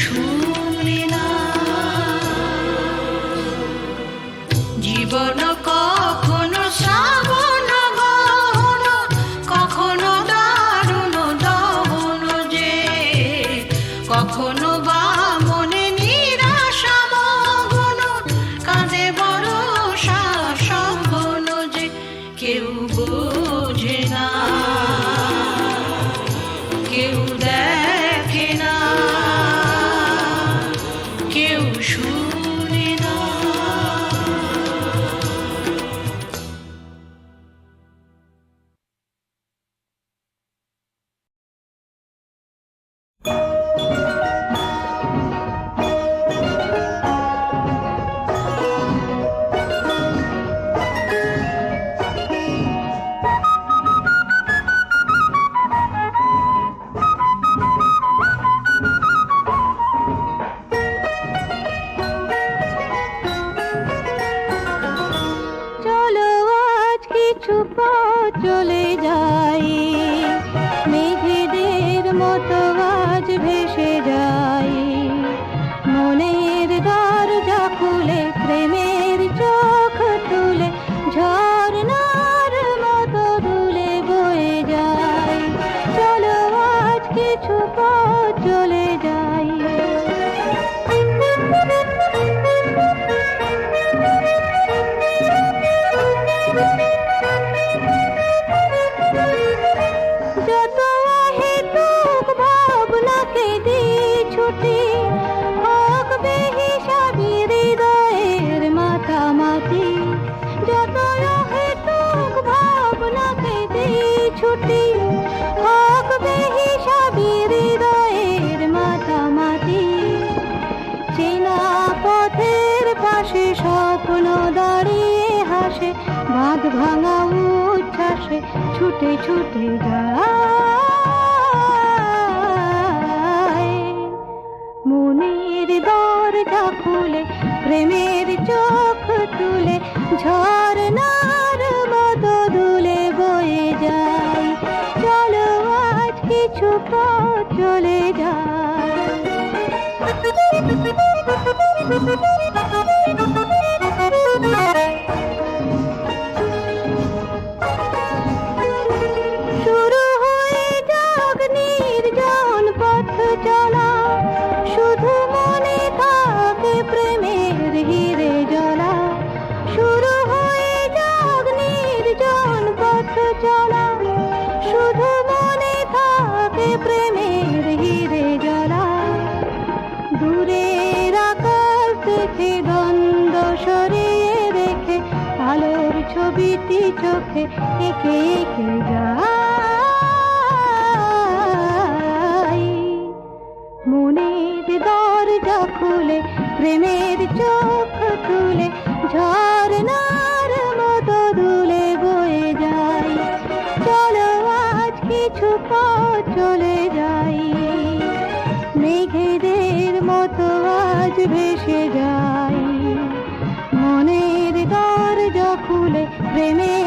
true. ভাঙা উঠাসে ছুটে ছুটে যায়। মনের দরজা খুলে প্রেমের চোখ তুলে ঝড় চোখে একে একে যাই। মনের দরজা খুলে, প্রেমের চোখ তুলে, ঝর্ণার মতো দুলে বয়ে যাই। চলো আজ কিছু পথ চলে যাই। মেঘেদের মতো আজ ভেসে যাই। মনের দরজা খুলে, প্রেমের